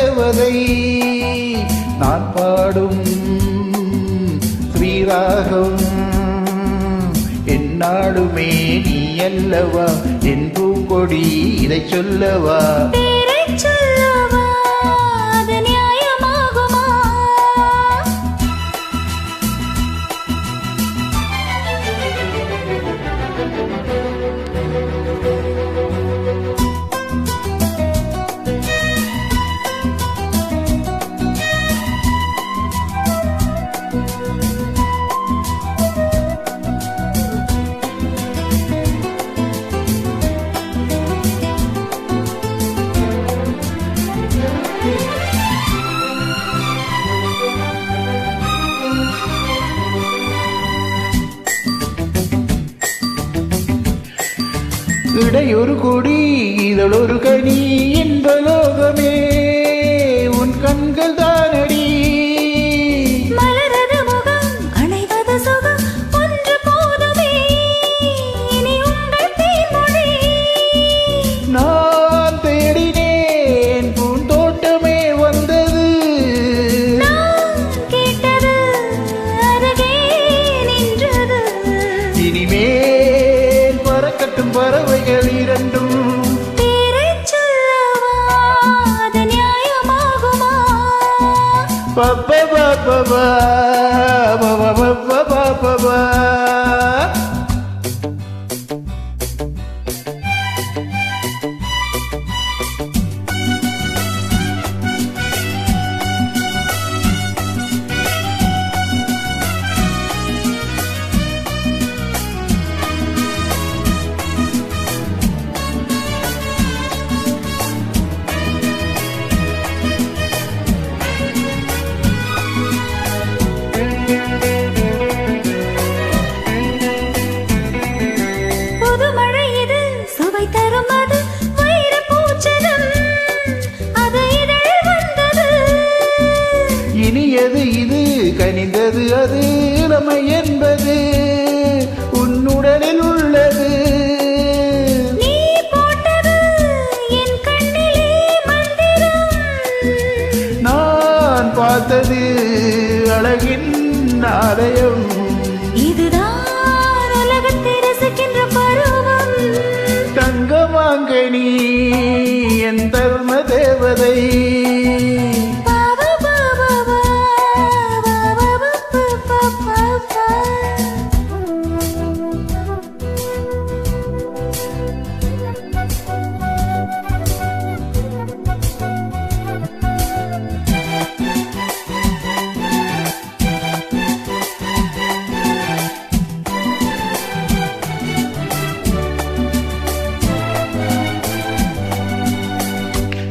தேவதை நான் பாடும் ஸ்ரீராகம். என்னாடுமே நீ அல்லவா? என் பூங்கொடி இதை சொல்லவா? விடையொரு கொடி இதழொரு கனி. பறவைகள் பார்த்தது அழகின் ஆலயம். இதுதான் உலகத்தை ரசிக்கின்ற பருவம். தங்கமாங்கனி என் தர்ம தேவதை.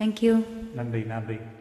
Thank you. Nandi, Nandi.